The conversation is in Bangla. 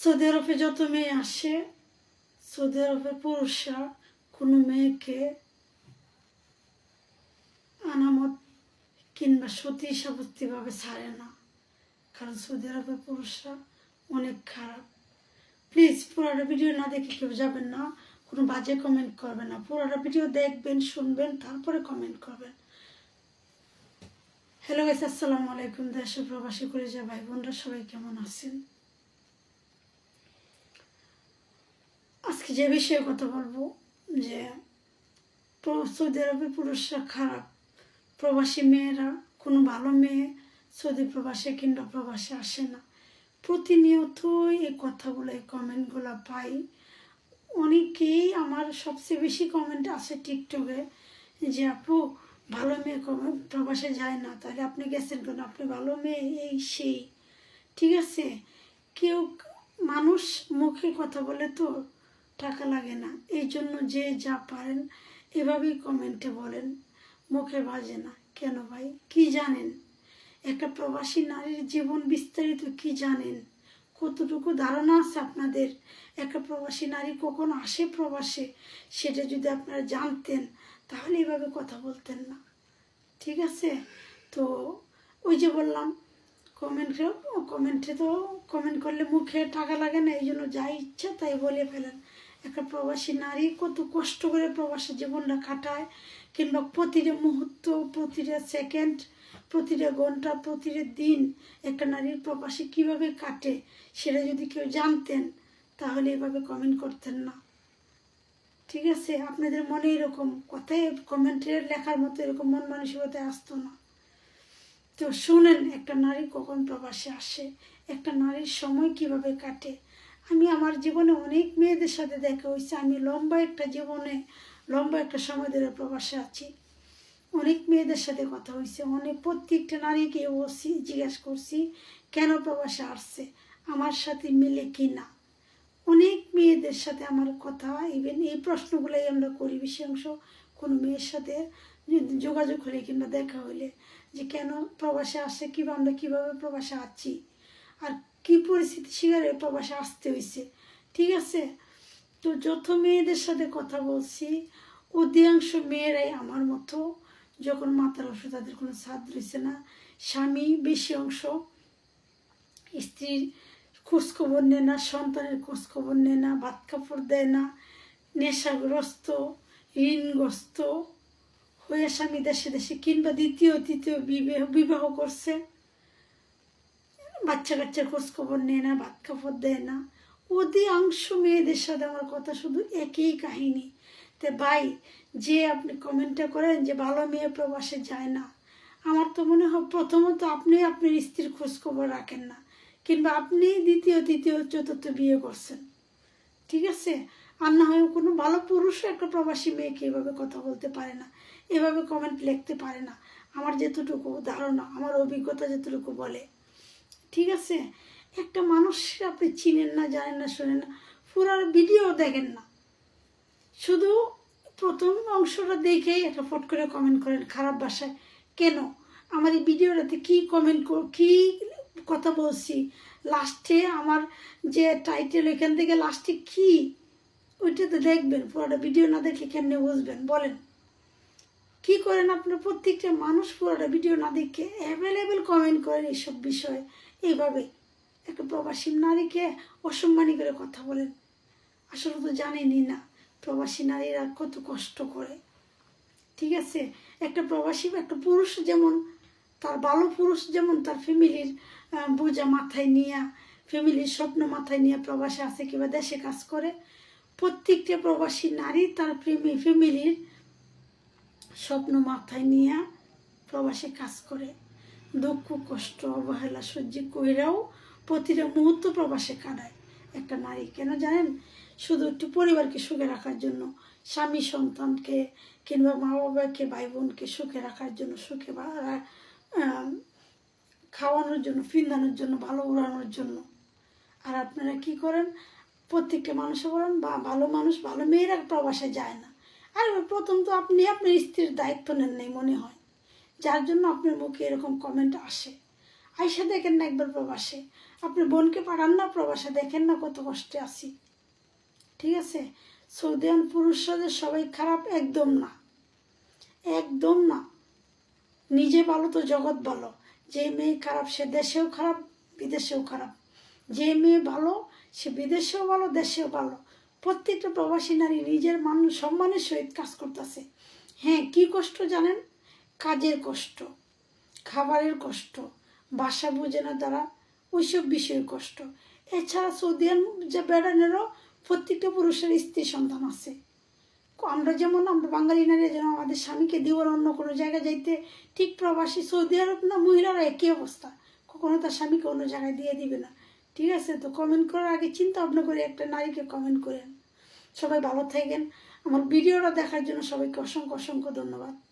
সৌদি আরবে যত মেয়ে আসে, সৌদি আরবের পুরুষরা কোনো মেয়েকে আনামত কিংবা সতী সাবস্তিভাবে ছাড়ে না। কারণ সৌদি আরবের পুরুষরা অনেক খারাপ। প্লিজ পুরোটা ভিডিও না দেখে কেউ যাবেন না, কোনো বাজে কমেন্ট করবেন না। পুরোটা ভিডিও দেখবেন, শুনবেন, তারপরে কমেন্ট করবেন। হ্যালো গাইস আসসালামু আলাইকুম। দেশ প্রবাসী করে যা ভাই বোনরা সবাই কেমন আছেন? আজকে যে বিষয়ে কথা বলব, যে সৌদি আরবের পুরুষরা খারাপ। প্রবাসী মেয়েরা, কোনো ভালো মেয়ে সৌদি প্রবাসে কিংবা প্রবাসে আসে না। প্রতিনিয়তই এই কথাগুলো, এই কমেন্টগুলো পাই। অনেকেই আমার সবচেয়ে বেশি কমেন্ট আসে টিকটকে, যে আপু, ভালো মেয়ে প্রবাসে যায় না, তাহলে আপনি গেছেন কেন? আপনি ভালো মেয়ে, এই সেই। ঠিক আছে? কেউ মানুষ মুখে কথা বলে তো টাকা লাগে না। এই জন্য যে যা পারেন, এভাবেই কমেন্টে বলেন। মুখে বাজে না। কেন ভাই? কি জানেন? একটা প্রবাসী নারীর জীবন বিস্তারিত কি জানেন? কতটুকু ধারণা আছে আপনাদের? একটা প্রবাসী নারী কখন আসে প্রবাসে? সেটা যদি আপনারা জানতেন, তাহলে এভাবে কথা বলতেন না। ঠিক আছে? তো ওই যে বললাম কমেন্টে কমেন্টে তো কমেন্ট করলে মুখে টাকা লাগে না, এই জন্য যা ইচ্ছা তাই বলে ফেলেন। একটা প্রবাসী নারী কত কষ্ট করে প্রবাসী জীবনটা কাটায়, কিংবা প্রতিটা মুহূর্ত, প্রতিটা সেকেন্ড প্রতিটা ঘণ্টা, প্রতিটা দিন একটা নারীর প্রবাসী কীভাবে কাটে সেটা যদি কেউ জানতেন, তাহলে এভাবে কমেন্ট করতেন না। ঠিক আছে? আপনাদের মনে এরকম কথাই কমেন্টে লেখার মতো এরকম মন মানসিকতায় আসতো না। তো শুনেন, একটা নারী কখন প্রবাসে আসে? একটা নারীর সময় কীভাবে কাটে? আমি আমার জীবনে অনেক মেয়েদের সাথে দেখা হয়েছে। আমি লম্বা একটা জীবনে, লম্বা একটা সময় ধরে প্রবাসে আছি। অনেক মেয়েদের সাথে কথা হয়েছে। অনেক প্রত্যেকটা নারীকে বসি জিজ্ঞাসা করছি, কেন প্রবাসে আসছে? আমার সাথে মিলে কি না? অনেক মেয়েদের সাথে আমার কথা ইভেন এই প্রশ্নগুলোই আমরা করি বেশি অংশ কোনো মেয়ের সাথে যোগাযোগ হলে কিংবা দেখা হলে যে কেন প্রবাসে আসে কিংবা আমরা কীভাবে প্রবাসে আছি? আর কি পরিস্থিতি? শিকারে প্রবাসে আসতে হয়েছে ঠিক আছে? তো যত মেয়েদের সাথে কথা বলছি, অধিকাংশ মেয়েরাই আমার মতো যখন মাতার অংশ তাদের কোনো সাথ রয়েছে না, স্বামী বেশি অংশ স্ত্রীর খোঁজখবর নেয় না, সন্তানের খোঁজখবর নেয় না, ভাত কাপড় দেয় না, নেশাগ্রস্ত, ঋণগ্রস্ত হয়ে স্বামী দেশে দেশে কিংবা দ্বিতীয়, তৃতীয় বিবাহ বিবাহ করছে। বাচ্চা কাচ্চার খোঁজখবর নেয় না ভাত কাপড় দেয় না। অধিকাংশ মেয়েদের সাথে আমার কথা শুধু একই কাহিনী। তে ভাই, যে আপনি কমেন্টটা করেন যে ভালো মেয়ে প্রবাসে যায় না, আমার তো মনে হয় প্রথমত আপনি আপনার স্ত্রীর খোঁজখবর রাখেন না, কিংবা আপনি দ্বিতীয়, তৃতীয়, চতুর্থ বিয়ে করছেন। ঠিক আছে? আর না হয় কোনো ভালো পুরুষও একটা প্রবাসী মেয়েকে এভাবে কথা বলতে পারে না, এভাবে কমেন্ট লিখতে পারে না। আমার যেতটুকু ধারণা, আমার অভিজ্ঞতা যেতটুকু বলে। ঠিক আছে? একটা মানুষ আপনি চিনেন না, জানেন না, শোনেন না পুরো ভিডিও দেখেন না। শুধু প্রথম অংশটা দেখেই একটা ফট করে কমেন্ট করেন খারাপ ভাষায়। কেন? আমার এই ভিডিওটাতে কী কমেন্ট কী কথা বলছি? লাস্টে আমার যে টাইটেল ওইখান থেকে লাস্টে কী? ওইটা তো দেখবেন, পুরোটা ভিডিও না দেখে কেমনে বুঝবেন? বলেন। কি করেন আপনার? প্রত্যেকটা মানুষ পুরোটা ভিডিও না দেখে অ্যাভেলেবেল কমেন্ট করেন এইসব বিষয়ে। এইভাবে একটা প্রবাসী নারীকে অসম্মানী করে কথা বলেন। আসলে তো জানেনই না, প্রবাসী নারীরা কত কষ্ট করে। ঠিক আছে? একটা প্রবাসী একটা পুরুষ যেমন তার ভালো পুরুষ যেমন তার ফ্যামিলির বোঝা মাথায় নিয়ে, ফ্যামিলির স্বপ্ন মাথায় নিয়ে প্রবাসে আছে কিংবা দেশে কাজ করে, প্রত্যেকটা প্রবাসী নারী তার প্রেমী ফ্যামিলির স্বপ্ন মাথায় নিয়ে প্রবাসে কাজ করে। দুঃখ, কষ্ট, অবহেলা সহ্য কইরাও প্রতিটা মুহূর্ত প্রবাসে কাটায়। একটা নারী কেন জানেন? শুধু একটু পরিবারকে সুখে রাখার জন্য, স্বামী সন্তানকে কিংবা মা বাবাকে ভাই বোনকে সুখে রাখার জন্য, সুখে বা- খাওয়ানোর জন্য ফিন্দানোর জন্য, ভালো উড়ানোর জন্য। আর আপনারা কি করেন? প্রত্যেকটা মানুষে বলেন, বা ভালো মানুষ, ভালো মেয়েরা প্রবাসে যায় না। আর প্রথম তো আপনি, আপনার স্ত্রীর দায়িত্ব নেন নাই মনে হয়। যার জন্য আপনার মুখে এরকম কমেন্ট আসে। আইসা দেখেন না একবার প্রবাসে। আপনি বোনকে পাঠান না প্রবাসে, দেখেন না কত কষ্টে আছি। ঠিক আছে? সৌদি আরব পুরুষরা যে সবাই খারাপ, একদম না। একদম না। নিজে ভালো তো জগৎ ভালো। যে মেয়ে খারাপ, সে দেশেও খারাপ, বিদেশেও খারাপ। যে মেয়ে ভালো, সে বিদেশেও ভালো, দেশেও ভালো। প্রত্যেকটা প্রবাসী নারী নিজের মানুষ সম্মানের সহিত কাজ করতেছে। হ্যাঁ কি কষ্ট জানেন? কাজের কষ্ট, খাবারের কষ্ট, বাসা বুঝে না তারা ওইসব বিষয়ের কষ্ট। এছাড়া সৌদি আরব যে বেড়ানেরও প্রত্যেকটা পুরুষের স্ত্রী সন্তান আছে। আমরা যেমন, আমরা বাঙালি নারী, যেন আমাদের স্বামীকে দিব অন্য কোনো জায়গায় যাইতে, ঠিক প্রবাসী সৌদি আরব না মহিলারা একই অবস্থা। কখনো তার স্বামীকে অন্য জায়গায় দিয়ে দিবে না। ঠিক আছে, তো কমেন্ট করার আগে চিন্তা ভাবনা করে একটা নারীকে কমেন্ট করেন। সবাই ভালো থাকেন। আমার ভিডিওটা দেখার জন্য সবাইকে অসংখ্য অসংখ্য ধন্যবাদ।